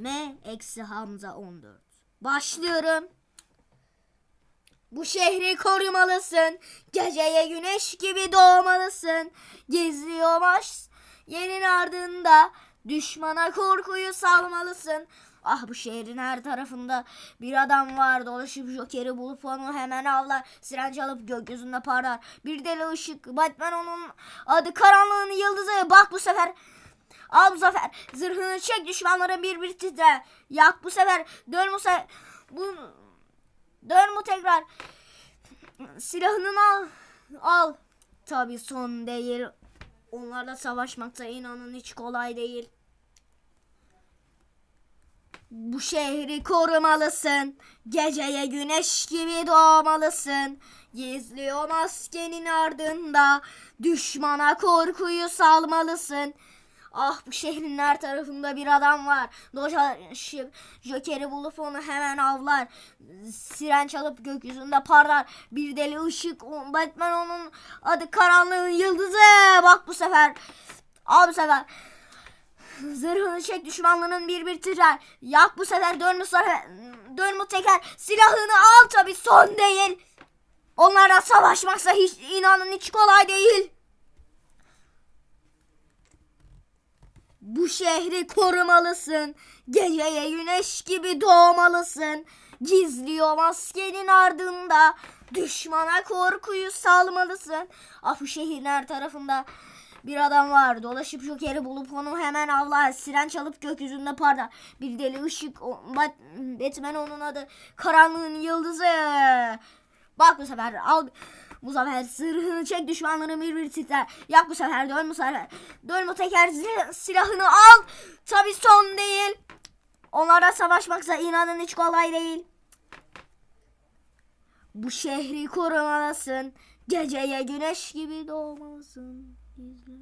M eksi Hamza 14. Başlıyorum. Bu şehri korumalısın. Geceye güneş gibi doğmalısın. Gizliyor baş yerin ardında. Düşmana korkuyu salmalısın. Ah bu şehrin her tarafında bir adam var dolaşıp jokeri bulup onu hemen avlar. Siren çalıp gökyüzünde parlar. Bir deli ışık Batman onun adı karanlığın yıldızı. Bak bu sefer Al bu sefer zırhını çek düşmanlara bir bir titre. Yak bu sefer dön bu sefer bu dön bu tekrar silahını al al. Tabi son değil. Onlarla savaşmakta inanın hiç kolay değil. Bu şehri korumalısın. Geceye güneş gibi doğmalısın. Gizli o maskenin ardında. Düşmana korkuyu salmalısın. Ah bu şehrin her tarafında bir adam var. Dolaşıp Joker'i bulup onu hemen avlar. Siren çalıp gökyüzünde parlar. Bir deli ışık. Batman onun adı karanlığın yıldızı. Bak bu sefer. Al bu sefer. Zırhını çek düşmanlığının bir bir titrer. Yak bu sefer dön bu teker. Silahını al tabi son değil. Onlarla savaşmaksa hiç inanın hiç kolay değil. Bu şehri korumalısın. Geceye güneş gibi doğmalısın. Gizliyor maskenin ardında. Düşmana korkuyu salmalısın. Ah bu şehrin her tarafında bir adam var. Dolaşıp Joker'i bulup onu hemen avlar. Siren çalıp gökyüzünde parlar. Bir deli ışık. Batman onun adı. Karanlığın yıldızı. Bak bu sefer al. Bu sefer sırrını çek düşmanların bir bir titrer. Yak bu sefer dön bu sefer. Dön bu teker sil- silahını al. Tabi son değil. Onlara savaşmaksa inanın hiç kolay değil. Bu şehri korumalısın. Geceye güneş gibi doğmalısın. Gizli.